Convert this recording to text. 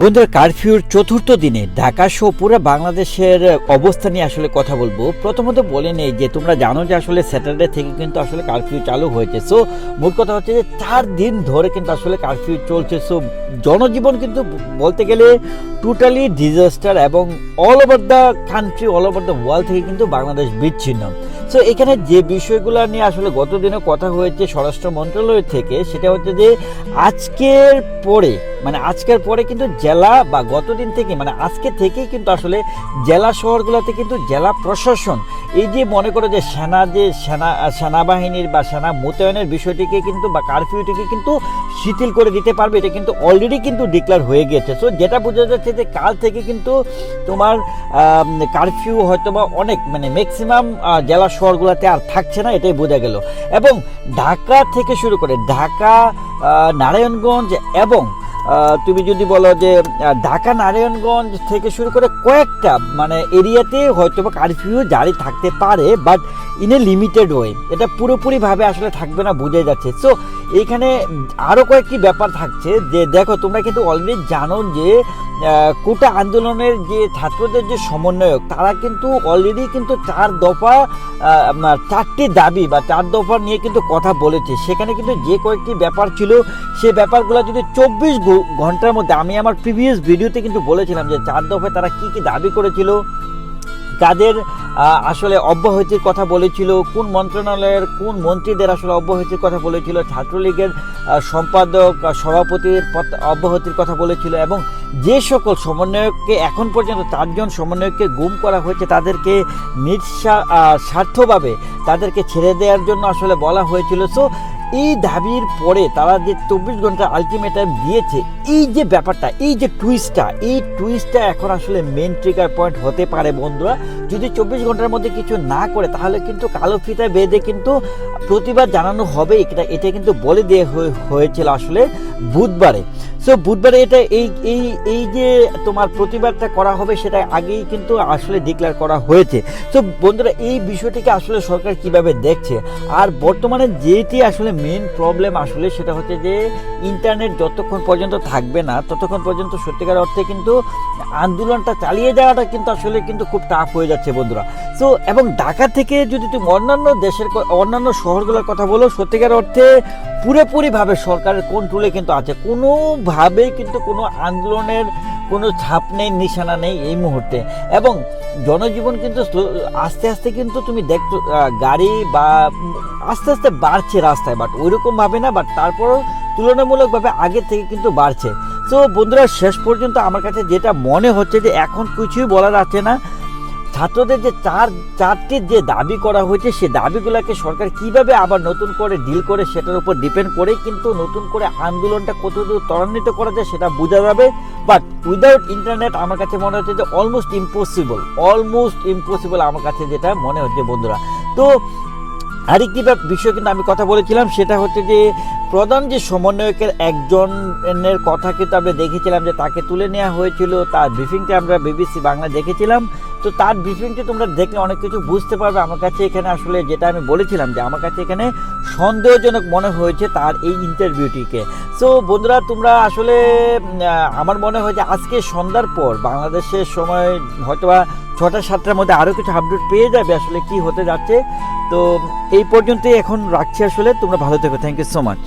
বন্ধুরা কারফিউর চতুর্থ দিনে ঢাকা সহ পুরো বাংলাদেশের অবস্থা নিয়ে আসলে কথা বলব। প্রথমত বলে নেই যে, তোমরা জানো যে আসলে স্যাটারডে থেকে কিন্তু আসলে কারফিউ চালু হয়েছে। সো মূল কথা হচ্ছে যে চার দিন ধরে কিন্তু আসলে কারফিউ চলছে। সো জনজীবন কিন্তু বলতে গেলে টোটালি ডিজাস্টার এবং all over the country all over the world থেকে কিন্তু বাংলাদেশ বিচ্ছিন্ন। সো এখানে যে বিষয়গুলো নিয়ে আসলে গতদিনে কথা হয়েছে স্বরাষ্ট্র মন্ত্রণালয় থেকে, সেটা হচ্ছে যে, আজকের পরে মানে আজকের পরে কিন্তু জেলা বা গতদিন থেকে মানে আজকে থেকেই কিন্তু আসলে জেলা শহরগুলোতে কিন্তু জেলা প্রশাসন এই যে মনে করো যে সেনা যে সেনা, সেনাবাহিনীর বা সেনা মোতায়েনের বিষয়টিকে কিন্তু বা কারফিউটিকে কিন্তু শিথিল করে দিতে পারবে, এটা কিন্তু অলরেডি কিন্তু ডিক্লেয়ার হয়ে গিয়েছে। সো যেটা বোঝা যাচ্ছে যে কাল থেকে কিন্তু তোমার কারফিউ হয়তো বা অনেক মানে ম্যাক্সিমাম জেলা শহরগুলোতে আর থাকছে না, এটাই বোঝা গেল। এবং ঢাকা থেকে শুরু করে ঢাকা নারায়ণগঞ্জ এবং তুমি যদি বলো যে ঢাকা, নারায়ণগঞ্জ থেকে শুরু করে কয়েকটা মানে এরিয়াতে হয়তো বা কারফিউ জারি থাকতে পারে but in a limited way এটা পুরোপুরিভাবে আসলে থাকবে না বোঝা যাচ্ছে। সো এইখানে আরও কয়েকটি ব্যাপার থাকছে যে দেখো তোমরা কিন্তু অলরেডি জানো যে কোটা আন্দোলনের যে ছাত্রদের যে সমন্বয়ক তারা কিন্তু অলরেডি কিন্তু চার দফা চারটি দাবি বা চার দফা নিয়ে কিন্তু কথা বলেছে। সেখানে কিন্তু যে কয়েকটি ব্যাপার ছিল সে ব্যাপারগুলো যদি চব্বিশ ঘণ্টার মধ্যে আমি আমার প্রিভিয়াস ভিডিওতে কিন্তু বলেছিলাম যে চার দফায় তারা কি কি দাবি করেছিল আহ, আসলে অব্যাহতির কথা বলেছিল, কোন মন্ত্রণালয়ের, কোন মন্ত্রীদের আসলে অব্যাহতির কথা বলেছিল, ছাত্রলীগের সম্পাদক সভাপতির অব্যাহতির কথা বলেছিল, এবং যে সকল সমন্বয়ককে এখন পর্যন্ত চারজন সমন্বয়ককে গুম করা হয়েছে, তাদেরকে নিঃস্বা- স্বার্থভাবে তাদেরকে ছেড়ে দেওয়ার জন্য আসলে বলা হয়েছিল। সো এই দাবির পরে তারা যে চব্বিশ ঘণ্টা আলটিমেটাম দিয়েছে, এই যে ব্যাপারটা, এই যে টুইস্টটা এই টুইস্টটা এখন আসলে মেন ট্রিগার পয়েন্ট হতে পারে বন্ধুরা। যদি চব্বিশ ঘণ্টার মধ্যে কিছু না করে, তাহলে কিন্তু কালো ফিতা বেঁধে কিন্তু প্রতিবাদ জানানো হবে এটা এটা কিন্তু বলে দিয়ে হয়েছিল আসলে বুধবারে। সো বুধবারে এটা এই এই এই যে তোমার প্রতিবাদটা করা হবে, সেটা আগেই কিন্তু আসলে ডিক্লেয়ার করা হয়েছে। তো বন্ধুরা, এই বিষয়টিকে আসলে সরকার কীভাবে দেখছে? আর বর্তমানে যেটি আসলে মেন প্রবলেম আসলে, সেটা হচ্ছে যে ইন্টারনেট যতক্ষণ পর্যন্ত থাকবে না, ততক্ষণ পর্যন্ত সত্যিকার অর্থে কিন্তু আন্দোলনটা চালিয়ে যাওয়াটা কিন্তু আসলে কিন্তু খুব টাফ হয়ে যাচ্ছে বন্ধুরা। সো এবং ঢাকা থেকে যদি তুমি অন্যান্য দেশের অন্যান্য শহরগুলোর কথা বলো, সত্যিকার অর্থে পুরোপুরিভাবে সরকারের কন্ট্রোলে কিন্তু আছে। কোনোভাবেই কিন্তু কোনো আন্দোলনের কোনো ছাপ নেই, নিশানা নেই এই মুহূর্তে। এবং জনজীবন কিন্তু আস্তে আস্তে কিন্তু তুমি দেখছ গাড়ি বা আস্তে আস্তে বাড়ছে রাস্তায় বাট ওইরকম ভাবে না বাট তারপরও তুলনামূলকভাবে আগের থেকে কিন্তু বাড়ছে। তো বন্ধুরা, শেষ পর্যন্ত আমার কাছে যেটা মনে হচ্ছে যে এখন কিছুই বলার যাচ্ছে না ছাত্রদের যে চার, চারটি যে দাবি করা হয়েছে, সে দাবিগুলোকে সরকার কীভাবে আবার নতুন করে ডিল করে সেটার উপর ডিপেন্ড করে কিন্তু নতুন করে আন্দোলনটা কতদূর ত্বরান্বিত করা যায় সেটা বোঝা যাবে। বাট উইদাউট ইন্টারনেট আমার কাছে মনে হচ্ছে যে অলমোস্ট ইম্পসিবল অলমোস্ট ইম্পসিবল আমার কাছে যেটা মনে হচ্ছে বন্ধুরা। তো আরেকটি বিষয় কিন্তু আমি কথা বলেছিলাম, সেটা হচ্ছে যে প্রধান যে সমন্বয়কের একজনের কথা কিন্তু আমরা দেখেছিলাম যে তাকে তুলে নেওয়া হয়েছিল, তার ব্রিফিংটা আমরা বিবিসি বাংলা দেখেছিলাম। তো তার ব্রিফিংটি তোমরা দেখলে অনেক কিছু বুঝতে পারবে। আমার কাছে এখানে আসলে যেটা আমি বলেছিলাম যে, আমার কাছে এখানে সন্দেহজনক মনে হয়েছে তার এই ইন্টারভিউটিকে সো বন্ধুরা, তোমরা আসলে আমার মনে হয় যে, আজকে সন্ধ্যার পর বাংলাদেশের সময় হয়তোবা ছটা, সাতটার মধ্যে আরও কিছু আপডেট পেয়ে যাবে আসলে কি হতে যাচ্ছে। তো এই পর্যন্তই এখন রাখছি আসলে। তোমরা ভালো থেকো। Thank you so much